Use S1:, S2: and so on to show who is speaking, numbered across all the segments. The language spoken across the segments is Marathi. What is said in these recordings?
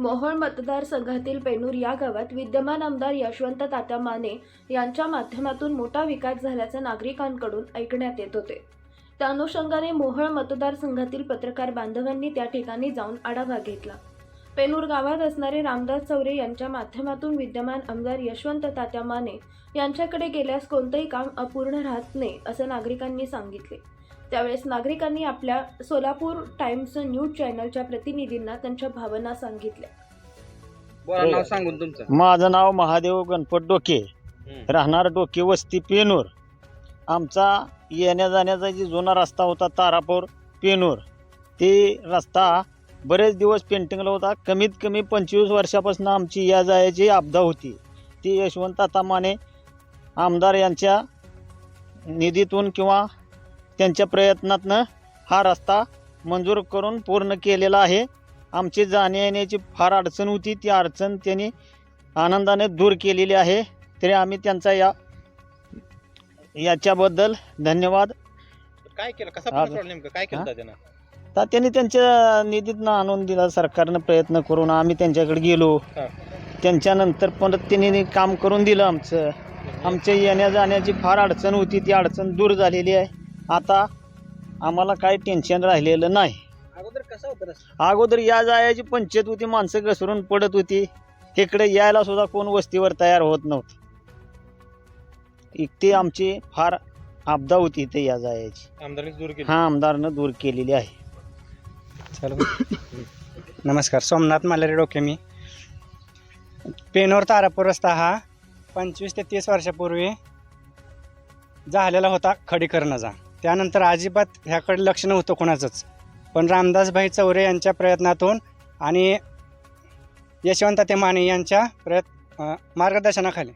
S1: मोहोळ मतदारसंघातील पेनूर या गावात विद्यमान आमदार यशवंत तात्या माने यांच्या माध्यमातून मोठा विकास झाल्याचे नागरिकांकडून ऐकण्यात येत होते. त्या अनुषंगाने मोहोळ मतदारसंघातील पत्रकार बांधवांनी त्या ठिकाणी जाऊन आढावा घेतला. पेनूर गावात असणारे रामदास चौरे यांच्या माध्यमातून विद्यमान आमदार यशवंत तात्या माने यांच्याकडे गेल्यास कोणतंही काम अपूर्ण राहत नाही असं नागरिकांनी सांगितले. त्यावेळेस नागरिकांनी आपल्या सोलापूर टाइम्स न्यूज चॅनलच्या प्रतिनिधींना त्यांच्या भावना सांगितल्या.
S2: बोला नाव सांगून तुमचं.
S3: माझं नाव महादेव गणपत डोके. राहणार डोके वस्ती पेनूर. आमचा येण्या जाण्याचा जी जुना रस्ता होता तारापूर पेनूर ते रस्ता बरेच दिवस पेंटिंगला होता. कमीत कमी पंचवीस वर्षापासून आमची या जायची आपदा होती. ती यशवंत आता माने आमदार यांच्या निधीतून किंवा त्यांच्या प्रयत्नातनं हा रस्ता मंजूर करून पूर्ण केलेला आहे. आमची जाण्या येण्याची फार अडचण होती. ती अडचण त्यांनी आनंदाने दूर केलेली आहे. तरी आम्ही त्यांचा या याच्याबद्दल धन्यवाद.
S2: काय केलं? कसा नेमकं? काय केलं? त्यानं
S3: तर त्यांनी त्यांच्या निधीतनं आणून दिला सरकारनं प्रयत्न करून आम्ही त्यांच्याकडे गेलो. त्यांच्यानंतर परत त्यांनी काम करून दिलं आमचं. आमच्या येण्या जाण्याची फार अडचण होती ती अडचण दूर झालेली आहे. आता आम्हाला काही टेन्शन राहिलेलं नाही.
S2: अगोदर कसा होता
S3: अगोदर या जायची पंचायत होती माणसं घसरून पडत होती. इकडे यायला सुद्धा कोण वस्तीवर तयार होत नव्हतं. इथे आमची फार आपदा होती इथे या जायची.
S2: आमदारांनी दूर केली.
S3: हा आमदारनं दूर केलेली आहे.
S4: चालू नमस्कार सोमनाथ मालारी डोके मी. पेनोर तारापूर रस्ता हा पंचवीस ते तीस वर्षापूर्वी झालेला होता खडीकरणाचा. त्यानंतर अजिबात ह्याकडे लक्ष नव्हतं कोणाचंच. पण रामदासभाई चौरे यांच्या प्रयत्नातून आणि यशवंत ते माने यांच्या प्रयत् मार्गदर्शनाखाली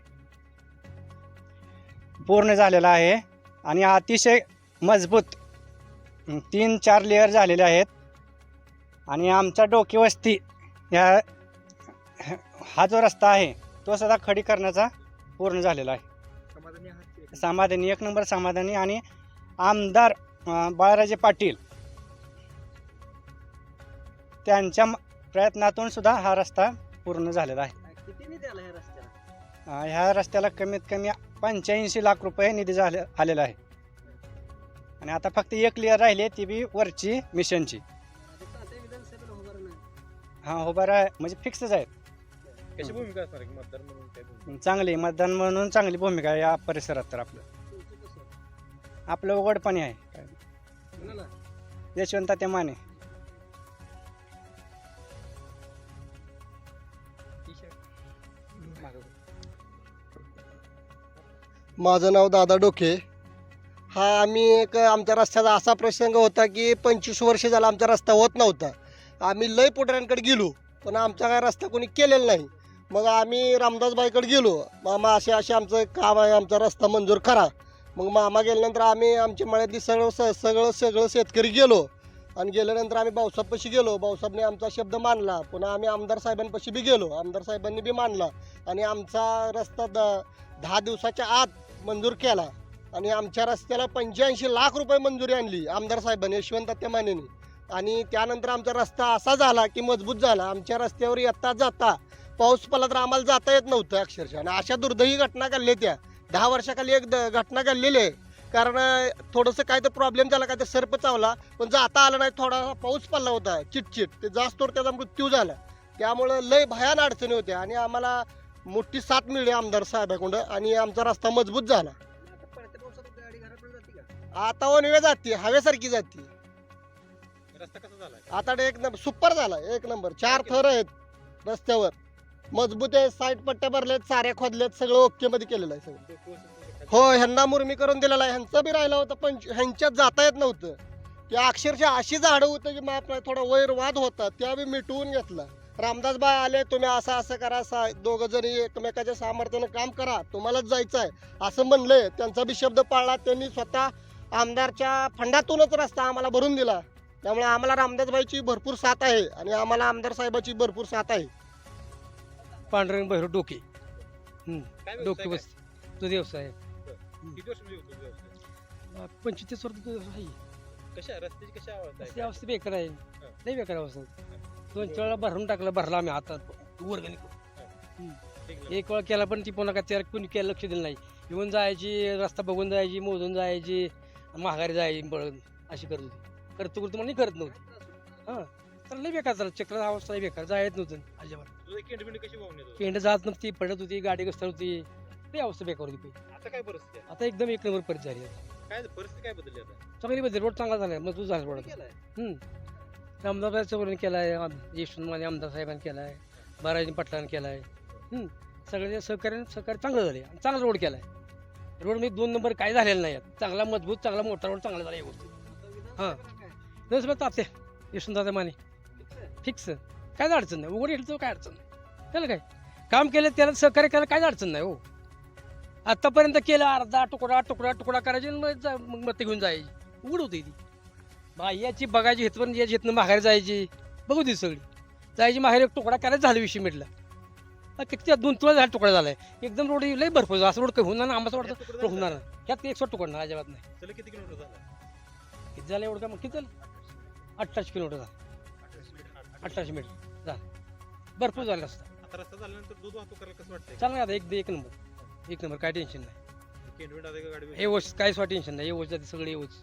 S4: पूर्ण झालेला आहे. आणि अतिशय मजबूत तीन चार लेअर झालेले आहेत. आणि आमच्या डोकी वस्ती ह्या हा जो रस्ता आहे तो सुद्धा खडी करण्याचा पूर्ण झालेला आहे. समाधानी एक नंबर समाधानी आणि आमदार बाळाराजे पाटील त्यांच्या प्रयत्नातून सुद्धा हा रस्ता पूर्ण झालेला आहे. ह्या रस्त्याला? कमीत कमी पंच्याऐंशी लाख रुपये निधी झाले आलेला आहे. आणि आता फक्त एक लेअर राहिली ती बी वरची मिशनची हा उभा राह. म्हणजे फिक्सच आहेत
S2: कशी भूमिका असणार आहे की मतदार म्हणून काय भूमिका?
S4: चांगली मतदान म्हणून चांगली भूमिका आहे या परिसरात तर आपलं. आपलं उघडपणे आहे. यशवंत ते माने.
S5: माझं नाव दादा डोके. हा आम्ही एक आमच्या रस्त्याचा असा प्रसंग होता की पंचवीस वर्ष झाला आमचा रस्ता होत नव्हता. आम्ही लय पुढऱ्यांकडे गेलो पण आमचा काय रस्ता कोणी केलेला नाही. मग आम्ही रामदासबाईकडे गेलो मामा असे असे आमचं काम आहे आमचा रस्ता मंजूर करा. मग मामा गेल्यानंतर आम्ही आमच्या मळ्यातली सगळं स सगळं सगळं शेतकरी गेलो. आणि गेल्यानंतर आम्ही भाऊसाहेबपाशी गेलो. भाऊसाहेबने आमचा शब्द मानला पुन्हा आम्ही आमदार साहेबांपाशी बी गेलो. आमदार साहेबांनी बी मानला. आणि आमचा रस्ता द दहा दिवसाच्या आत मंजूर केला. आणि आमच्या रस्त्याला पंच्याऐंशी लाख रुपये मंजुरी आणली आमदार साहेबांनी यशवंत त्या आणि त्यानंतर आमचा रस्ता असा झाला की मजबूत झाला. आमच्या रस्त्यावर येता जाता. पाऊस पडला तर आम्हाला जाता येत नव्हतं अक्षरशः. आणि अशा दुर्दैवी घटना घडल्या त्या. दहा वर्षाखाली एक द- घटना घडलेली आहे. कारण थोडंसं काय तर प्रॉब्लेम झाला काय तर सर्प चावला. पण जाता आला नाही थोडा पाऊस पडला होता चिटचिट. ते जास्त त्याचा मृत्यू झाला. त्यामुळं लय भयान अडचणी होत्या. आणि आम्हाला मोठी साथ मिळली आमदार साहेबाकडं आणि आमचा रस्ता मजबूत झाला. आता वनवे जाते हवेसारखी जाते.
S2: रस्ता कसा झाला
S5: आता एक नंबर सुपर झाला एक नंबर. चार थर आहेत रस्त्यावर. मजबूत आहे साईड पट्ट्या भरल्यात साऱ्या खोदल्यात सगळं ओके मध्ये केलेलं आहे सगळं. हो ह्यांना मुरमी करून दिलेला आहे. ह्यांचं बी राहिलं होतं पण ह्यांच्यात जाता येत नव्हतं. की अक्षरशः अशी झाडं होतं की माप थोडा वैरवाद होता त्या बी मिटवून घेतला. रामदास बाय आले तुम्ही असं असं करा सा दोघं जणी एकमेकाच्या सामर्थ्यानं काम करा तुम्हालाच जायचं आहे असं म्हणलंय त्यांचा बी शब्द पाळला त्यांनी स्वतः आमदारच्या फंडातूनच रस्ता आम्हाला भरून दिला. त्यामुळे आम्हाला रामदासबाईची भरपूर साथ आहे आणि आम्हाला आमदार साहेबाची भरपूर साथ आहे.
S6: पांडुरंग भैरव डोके.
S2: काय व्यवसाय
S6: डोके
S2: काय?
S6: बस. तो व्यवसाय. आहे.
S2: किती वर्ष म्हणजे होतो व्यवसाय?
S6: अं, पंचवीस वर्ष तो आहे.
S2: कशा रस्त्याची कशी अवस्था
S6: ती अवस्था बेकार आहे. लई बेकार अवस्था दोन चार वेळा भरून टाकलं भरला आम्ही आता वर्गणी
S2: ठीक.
S6: एक वेळा केला पण ती पुन्हा काय त्याला कोणी केलं लक्ष दिलं नाही. येऊन जायची रस्ता बघून जायची मोजून जायची माघारी जायची पळून. अशी करत होती. करतो करतो म्हणून करत नव्हती. हां. तर लय बेकार झालं. चक्र अवस्था लय बेकार. जायत नव्हतं. अजिबात.
S2: केंड बिंड कशी वाहून येतो
S6: पेंड जात नव्हती पडत होती गाडी घसरत होती. लय अवस्था बेकार होती. पहिली.
S2: आता काय परिस्थिती आहे?
S6: आता एकदम एक नंबर परिस्थिती झाली आहे.
S2: काय परिस्थिती काय बदलली आता?
S6: चांगली बदल रोड चांगला झाला. मजबूत झाला रोड आमदार चौधरीने केला आहे यशवंत माने आमदार साहेबांनी केला आहे बाराजी पाटलांनी केला आहे सगळ्या सहकार्याने सहकार्य चांगलं झाले आणि चांगला रोड केला आहे रोड मी दोन नंबर काय झालेला नाही. चांगला मजबूत चांगला मोठा रोड चांगला झाला व्यवस्थित हां. तसं मग तात्या यशवंतदादा माने. फिक्स काय अडचण नाही. उघड येईल काय अडचण नाही. त्याला काय? काम केलं त्याला सहकार्य केलं काय अडचण नाही हो. आतापर्यंत केलं अर्धा तुकडा तुकडा तुकडा करायचे मग मग मत घेऊन जायची. उघड होती ती. बा याची बघायची हेतपर्यंत याची हेतनं माघारी जायची. बघू ती सगळी. जायची माहेर एक तुकडा करायचा झाला विषय मिटला. किती दोन तुला झाला तुकडा झालाय. एकदम रोड लई भरपूर असं रोड काही होणार ना आंबाचं वाटतं होणार नाही. ह्यात एक तुकडा ना अजिबात नाही.
S2: किती झालं
S6: एवढं का मग? किती झालं? अठराशे किलोमीटर झालं. अठराशे मीटर. झालं. भरपूर झालं असतं
S2: आता रस्ता झाल्यानंतर दूध वाहतूक करायला कसं वाटतंय?
S6: चांगलं आता एक एक नंबर. एक नंबर काय टेन्शन नाही.
S2: केंड बिंड आता का गाडी
S6: हे काहीच टेन्शन नाही. हे वर्ष सगळे वर्ष